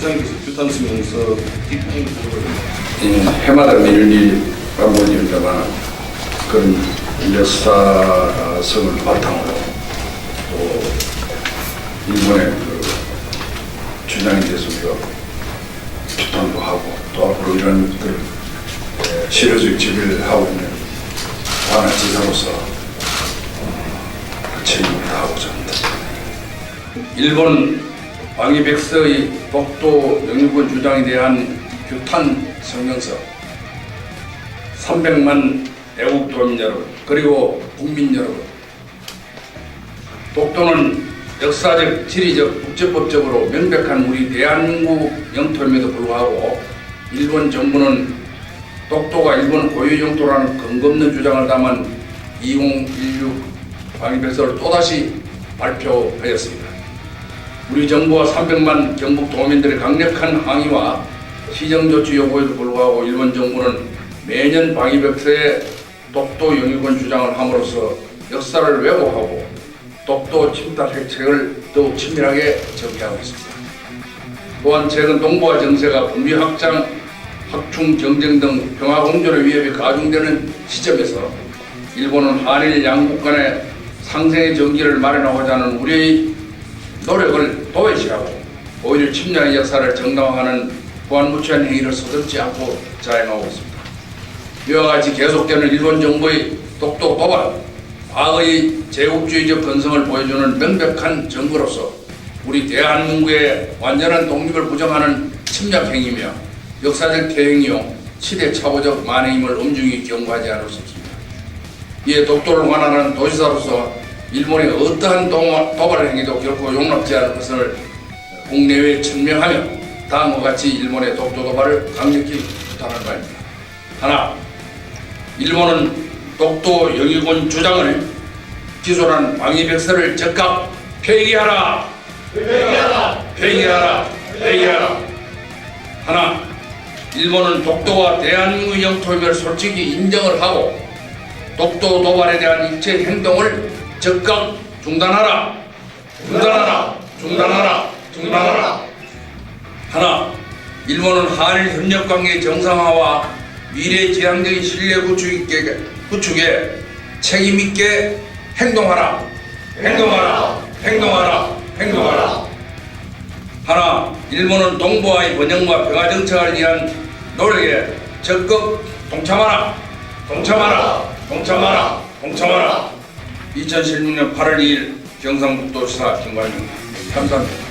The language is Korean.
시장님께서 규탄 쓰면서 뒷부분 이 해마다 밀리라고 일다만 그런 역사성을 바탕으로 또 일본의 그 주장에 대해서 우리가 규탄도 하고 또 앞으로 이런 그 에, 실효적 지배를 하고 있는 하나 지사로서 어, 그 책임을 다하고자 합니다. 일본 방위백서의 독도 영유권 주장에 대한 규탄 성명서 300만 애국도민 여러분 그리고 국민 여러분 독도는 역사적, 지리적, 국제법적으로 명백한 우리 대한민국 영토임에도 불구하고 일본 정부는 독도가 일본 고유 영토라는 근거 없는 주장을 담은 2016 방위백서를 또다시 발표하였습니다. 우리 정부와 300만 경북 도민들의 강력한 항의와 시정조치 요구에도 불구하고 일본 정부는 매년 방위백서에 독도 영유권 주장을 함으로써 역사를 왜곡하고 독도 침탈 핵책을 더욱 치밀하게 정의하고 있습니다. 또한 최근 동북아 정세가 북미 확장, 확충 경쟁 등 평화 공존의 위협이 가중되는 시점에서 일본은 한일 양국 간의 상생의 정기를 마련하고자 하는 우리의 노력을 도외시하고 오히려 침략의 역사를 정당화하는 무한무치한 행위를 서슴지 않고 자행하고 있습니다. 이와 같이 계속되는 일본 정부의 독도 도발, 과거의 제국주의적 건성을 보여주는 명백한 증거로서 우리 대한민국의 완전한 독립을 부정하는 침략 행위며 역사적 퇴행이요 시대착오적 만행임을 엄중히 경고하지 않을 수 없습니다. 이에 독도를 관할하는 도지사로서 일본의 어떠한 도- 도발 행위도 결코 용납지 않을 것을 국내외에 천명하며 다음과 같이 일본의 독도 도발을 강력히 규탄하는 바입니다. 하나, 일본은 독도 영유권 주장을 기소한 방위백서를 즉각 폐기하라. 폐기하라. 폐기하라. 폐기하라. 하나, 일본은 독도와 대한민국 영토임을 솔직히 인정을 하고 독도 도발에 대한 일체 행동을 즉각 중단하라. 중단하라. 중단하라. 중단하라. 하나, 일본은 한일 협력 관계 정상화와 미래 지향적인 신뢰 구축에, 구축에 책임 있게 행동하라. 행동하라. 행동하라. 행동하라. 하나, 일본은 동북아의 번영과 평화 정착을 위한 노력에 적극 동참하라. 동참하라. 동참하라. 동참하라. 2016년 8월 2일 경상북도지사 김관입니다. 감사합니다.